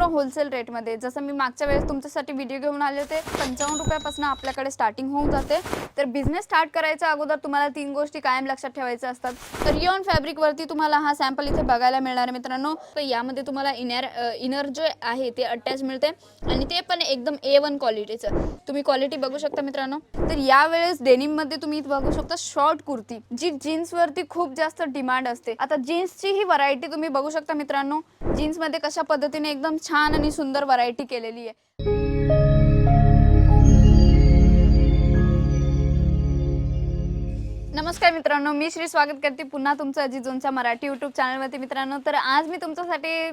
पूर्ण होलसेल रेटमध्ये जसं मी मागच्या वेळेस तुमच्यासाठी व्हिडिओ घेऊन आले होते पंचावन्न रुपयापासून आपल्याकडे स्टार्टिंग होऊन जाते. तर बिझनेस स्टार्ट करायच्या अगोदर तुम्हाला तीन गोष्टी कायम लक्षात ठेवायच्या असतात. तर रिओन फॅब्रिकवरती तुम्हाला हा सॅम्पल इथे बघायला मिळणार आहे मित्रांनो. तर यामध्ये तुम्हाला इनर इनर जे आहे ते अटॅच मिळते. आणि ते पण एकदम ए वन क्वालिटीचं तुम्ही क्वालिटी बघू शकता मित्रांनो. तर यावेळेस डेनिममध्ये तुम्ही बघू शकता शॉर्ट कुर्ती जी जीन्सवरती खूप जास्त डिमांड असते. आता जीन्सची ही व्हरायटी तुम्ही बघू शकता मित्रांनो. जीन्समध्ये कशा पद्धतीने एकदम छान आणि सुंदर व्हरायटी केलेली आहे. नमस्कार मित्रांनो मी श्री स्वागत करते पुन्हा तुमचं अजित मराठी यूट्यूब चॅनलवरती मित्रांनो तर आज मी तुमच्यासाठी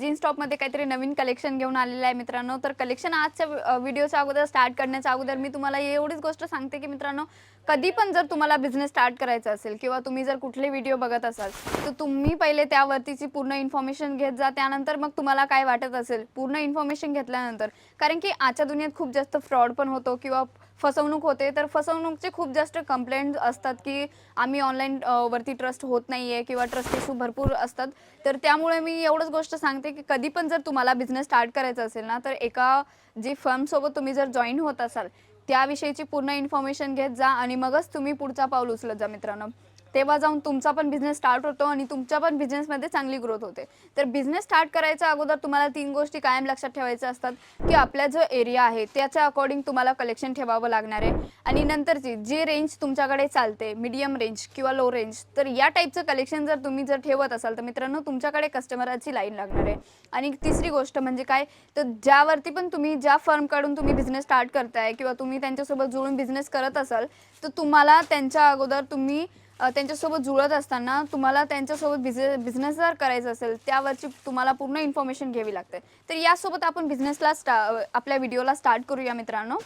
जीन्स टॉपमध्ये काहीतरी नवीन कलेक्शन घेऊन आलेलं आहे मित्रांनो. तर कलेक्शन आजच्या व्हिडिओच्या अगोदर स्टार्ट करण्याच्या अगोदर मी तुम्हाला एवढीच गोष्ट सांगते की मित्रांनो कधी पण जर तुम्हाला बिझनेस स्टार्ट करायचा असेल किंवा तुम्ही जर कुठले व्हिडिओ बघत असाल तर तुम्ही पहिले त्यावरतीची पूर्ण इन्फॉर्मेशन घेत जा. त्यानंतर मग तुम्हाला काय वाटत असेल पूर्ण इन्फॉर्मेशन घेतल्यानंतर. कारण की आजच्या दुनियेत खूप जास्त फ्रॉड पण होतो किंवा फसवणूक होते तर फसवणूकचे खूप जास्त कंप्लेंट असतात की आम्ही ऑनलाईन वरती ट्रस्ट होत नाही आहे किंवा ट्रस्ट इशू भरपूर असतात. तर त्यामुळे मी एवढंच गोष्ट सांगते की कधी पण जर तुम्हाला बिझनेस स्टार्ट करायचा असेल ना तर एका जी फर्मसोबत तुम्ही जर जॉईन होत असाल त्याविषयीची पूर्ण इन्फॉर्मेशन घेत जा आणि मगच तुम्ही पुढचा पाऊल उचलत जा मित्रांनो. तेव्हा जाऊन तुमचा पण बिझनेस स्टार्ट होतो आणि तुमच्या पण बिझनेसमध्ये चांगली ग्रोथ होते. तर बिझनेस स्टार्ट करायच्या अगोदर तुम्हाला तीन गोष्टी कायम लक्षात ठेवायच्या असतात की आपला जो एरिया आहे त्याच्या अकॉर्डिंग तुम्हाला कलेक्शन ठेवावं लागणार आहे. आणि नंतरची जी रेंज तुमच्याकडे चालते मीडियम रेंज किंवा लो रेंज तर या टाईपचं कलेक्शन जर तुम्ही जर ठेवत असाल तर मित्रांनो तुमच्याकडे कस्टमराची लाईन लागणार आहे. आणि तिसरी गोष्ट म्हणजे काय तर ज्यावरती पण तुम्ही ज्या फर्मकडून तुम्ही बिझनेस स्टार्ट करताय किंवा तुम्ही त्यांच्यासोबत जुळून बिझनेस करत असाल तर तुम्हाला त्यांच्या अगोदर तुम्ही त्यांच्यासोबत जुळत असताना तुम्हाला त्यांच्यासोबत बिझने बिझनेस जर करायचा असेल त्यावरची तुम्हाला पूर्ण इन्फॉर्मेशन घ्यावी लागते. तर यासोबत आपण बिझनेसला स्टा आपल्या व्हिडिओला स्टार्ट करूया मित्रांनो.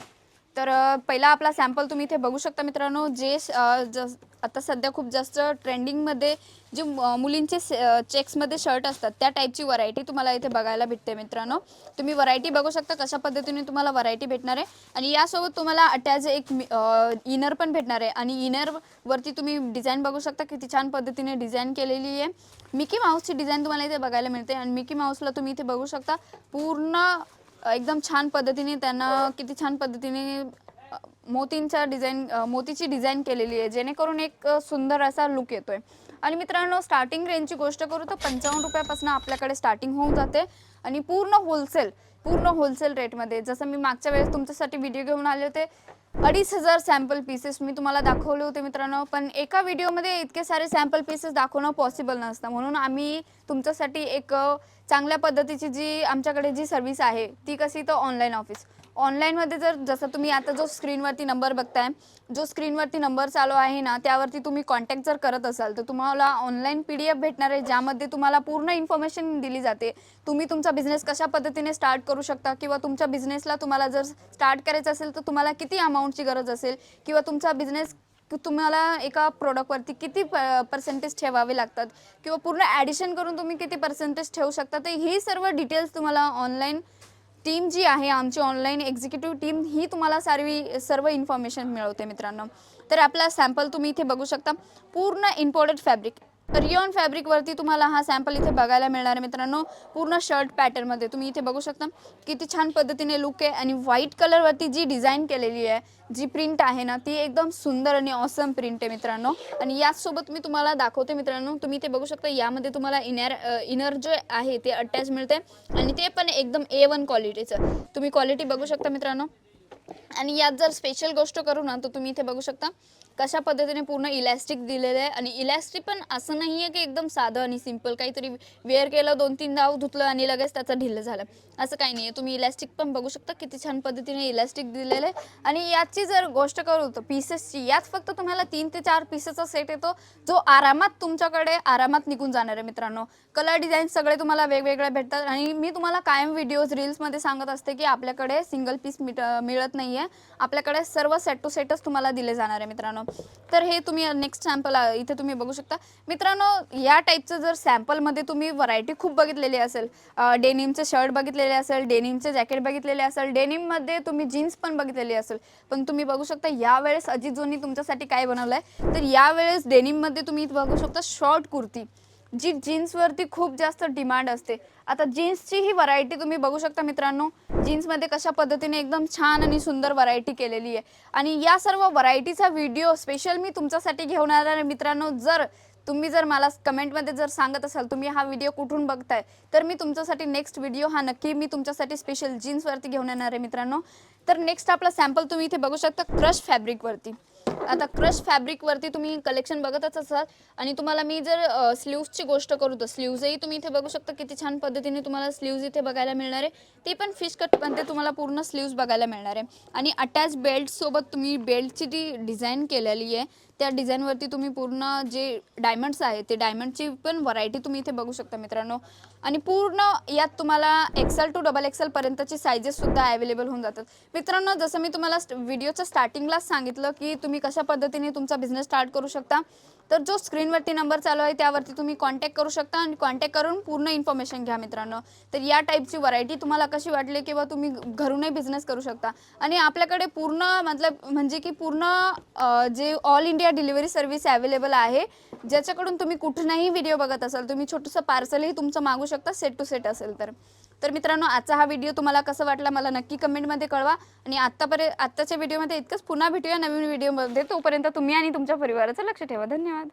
तर पहिला आपला सॅम्पल तुम्ही इथे बघू शकता मित्रांनो जे जस आता सध्या खूप जास्त ट्रेंडिंगमध्ये जे मुलींचे चेक्समध्ये शर्ट असतात त्या टाईपची व्हरायटी तुम्हाला इथे बघायला भेटते मित्रांनो. तुम्ही व्हरायटी बघू शकता कशा पद्धतीने तुम्हाला व्हरायटी भेटणार आहे. आणि यासोबत तुम्हाला अटॅच एक इनर पण भेटणार आहे. आणि इनरवरती तुम्ही डिझाईन बघू शकता किती छान पद्धतीने डिझाईन केलेली आहे. मिकी माऊसची डिझाईन तुम्हाला इथे बघायला मिळते. आणि मिकी माऊसला तुम्ही इथे बघू शकता पूर्ण एकदम छान पद्धतीने त्यांना किती छान पद्धतीने मोतींचा डिझाईन मोतीची डिझाईन केलेली आहे जेणेकरून एक सुंदर असा लुक येतोय. आणि मित्रांनो स्टार्टिंग रेंजची गोष्ट करू तर पंचावन्न रुपयापासून आपल्याकडे स्टार्टिंग होऊन जाते. आणि पूर्ण होलसेल पूर्ण होलसेल रेटमध्ये जसं मी मागच्या वेळेस तुमच्यासाठी व्हिडिओ घेऊन आले होते अडीच हजार सॅम्पल पीसेस मी तुम्हाला दाखवले होते मित्रांनो. पण एका व्हिडिओमध्ये इतके सारे सॅम्पल पीसेस दाखवणं पॉसिबल नसतं. म्हणून आम्ही तुमच्यासाठी एक चांगल्या पद्धतीची जी आमच्याकडे जी सर्व्हिस आहे ती कशी तर ऑनलाईन ऑफिस ऑनलाईनमध्ये जर जसं तुम्ही आता जो स्क्रीनवरती नंबर बघताय जो स्क्रीनवरती नंबर चालू आहे ना त्यावरती तुम्ही कॉन्टॅक्ट जर करत असाल तर तुम्हाला ऑनलाईन पी डी एफ भेटणार आहे ज्यामध्ये तुम्हाला पूर्ण इन्फॉर्मेशन दिली जाते. तुम्ही तुमचा बिझनेस कशा पद्धतीने स्टार्ट करू शकता किंवा तुमच्या बिझनेसला तुम्हाला जर स्टार्ट करायचं असेल तर तुम्हाला किती अमाऊंटची गरज असेल? किंवा तुमचा बिझनेस तुम्हाला एका प्रोडक्टवरती किती पर्सेंटेज ठेवावे लागतात? किंवा पूर्ण ॲडिशन करून तुम्ही किती पर्सेंटेज ठेवू शकता? तर ही सर्व डिटेल्स तुम्हाला ऑनलाईन टीम जी आहे आमची ऑनलाईन एक्झिक्युटिव्ह टीम ही तुम्हाला सर्व सर्व इन्फॉर्मेशन मिळवते मित्रांनो. तर आपला सॅम्पल तुम्ही इथे बघू शकता. पूर्ण इम्पोर्टेड फॅब्रिक रिओन फॅब्रिकवरती तुम्हाला हा सॅम्पल इथे बघायला मिळणार आहे मित्रांनो. पूर्ण शर्ट पॅटर्नमध्ये तुम्ही इथे बघू शकता. किती छान पद्धतीने लुक आहे आणि व्हाईट कलरवरती जी डिझाईन केलेली आहे जी प्रिंट आहे ना ती एकदम सुंदर आणि ऑसम प्रिंट आहे मित्रांनो. आणि याचसोबत मी तुम्हाला दाखवते मित्रांनो. तुम्ही ते बघू शकता यामध्ये तुम्हाला इनर इनर जे आहे ते अटॅच मिळते. आणि ते पण एकदम ए वन क्वालिटीचं तुम्ही क्वालिटी बघू शकता मित्रांनो. आणि यात जर स्पेशल गोष्ट करू ना तर तुम्ही इथे बघू शकता कशा पद्धतीने पूर्ण इलॅस्टिक दिलेलं आहे. आणि इलॅस्टिक पण असं नाही आहे की एकदम साधं आणि सिंपल काहीतरी वेअर केलं दोन तीन धाव धुतलं आणि लगेच त्याचं ढिल्लं झालं. असं काही नाही आहे तुम्ही इलॅस्टिक पण बघू शकता किती छान पद्धतीने इलॅस्टिक दिलेलं आहे. आणि याची जर गोष्ट करू तर पीसेसची यात फक्त तुम्हाला तीन ते चार पीसेसचा सेट येतो जो आरामात तुमच्याकडे आरामात निघून जाणार आहे मित्रांनो. कलर डिझाईन सगळे तुम्हाला वेगवेगळे भेटतात. आणि मी तुम्हाला कायम व्हिडिओज रील्समध्ये सांगत असते की आपल्याकडे सिंगल पीस मिळत नाही आहे आपल्याकडे सर्व सेट टू सेटच तुम्हाला दिले जाणार आहे मित्रांनो. तर हे तुम्ही नेक्स्ट सॅम्पल इथे तुम्ही बघू शकता. मित्रांनो या टाईपचं जर सॅम्पलमध्ये तुम्ही व्हरायटी खूप बघितलेली असेल डेनिमचे शर्ट बघितलेले असेल डेनिमचे जॅकेट बघितलेले असेल डेनिममध्ये तुम्ही जीन्स पण बघितलेली असेल पण तुम्ही बघू शकता यावेळेस अजित जोनी तुमच्यासाठी काय बनवलं आहे तर यावेळेस डेनिममध्ये तुम्ही बघू शकता शॉर्ट कुर्ती. जी जीन्सवरती खूप जास्त डिमांड असते. आता जीन्सची ही व्हरायटी तुम्ही बघू शकता मित्रांनो. जीन्समध्ये कशा पद्धतीने एकदम छान आणि सुंदर व्हरायटी केलेली आहे. आणि या सर्व व्हरायटीचा व्हिडिओ स्पेशल मी तुमच्यासाठी घेऊन येणार आहे मित्रांनो. जर तुम्ही जर मला कमेंटमध्ये जर सांगत असाल तुम्ही हा व्हिडिओ कुठून बघताय तर मी तुमच्यासाठी नेक्स्ट व्हिडिओ हा नक्की मी तुमच्यासाठी स्पेशल जीन्सवरती घेऊन येणार आहे मित्रांनो. तर नेक्स्ट आपला सॅम्पल तुम्ही इथे बघू शकता क्रश फॅब्रिकवरती आता क्रश फॅब्रिकवरती तुम्ही कलेक्शन बघतच असाल आणि तुम्हाला मी जर स्लीव्सची गोष्ट करू तर स्लीव्जही तुम्ही इथे बघू शकता किती छान पद्धतीने तुम्हाला स्लीव्ज इथे बघायला मिळणार आहे. ते पण फिश कटमध्ये तुम्हाला पूर्ण स्लीव्ज बघायला मिळणार आहे. आणि अटॅच बेल्टसोबत तुम्ही बेल्टची जी डिझाईन केलेली आहे त्या डिझाईनवरती तुम्ही पूर्ण जे डायमंड्स आहेत ते डायमंडची पण व्हरायटी तुम्ही इथे बघू शकता मित्रांनो. आणि पूर्ण यात तुम्हाला एक्सेल टू डबल एक्सेल पर्यंतचे सायझेस सुद्धा अवेलेबल होऊन जातात. मित्रांनो जसं मी तुम्हाला व्हिडिओच्या स्टार्टिंगलाच सांगितलं की तुम्ही कशा पद्धतीने तुमचा बिझनेस स्टार्ट करू शकता? तर जो स्क्रीनवरती नंबर चालू आहे त्यावरती तुम्ही कॉन्टॅक्ट करू शकता आणि कॉन्टॅक्ट करून पूर्ण इन्फॉर्मेशन घ्या मित्रांनो. तर या टाईपची व्हरायटी तुम्हाला कशी वाटली किंवा तुम्ही घरूनही बिझनेस करू शकता? आणि आपल्याकडे पूर्ण मतलब म्हणजे की पूर्ण जे all India delivery service available आहे ज्याच्याकडून तुम्ही कुठूनही व्हिडिओ बघत असाल तुम्ही छोटंसं पार्सलही तुमचं मागू शकता सेट टू सेट असेल तर. तर मित्रांनो आजचा हा व्हिडिओ तुम्हाला कसं वाटला मला नक्की कमेंटमध्ये कळवा. आणि आत्तापर्यंत आत्ताच्या व्हिडिओमध्ये इतकंच. पुन्हा भेटूया नवीन व्हिडिओमध्ये तोपर्यंत तुम्ही आणि तुमच्या परिवाराचं लक्ष ठेवा. धन्यवाद.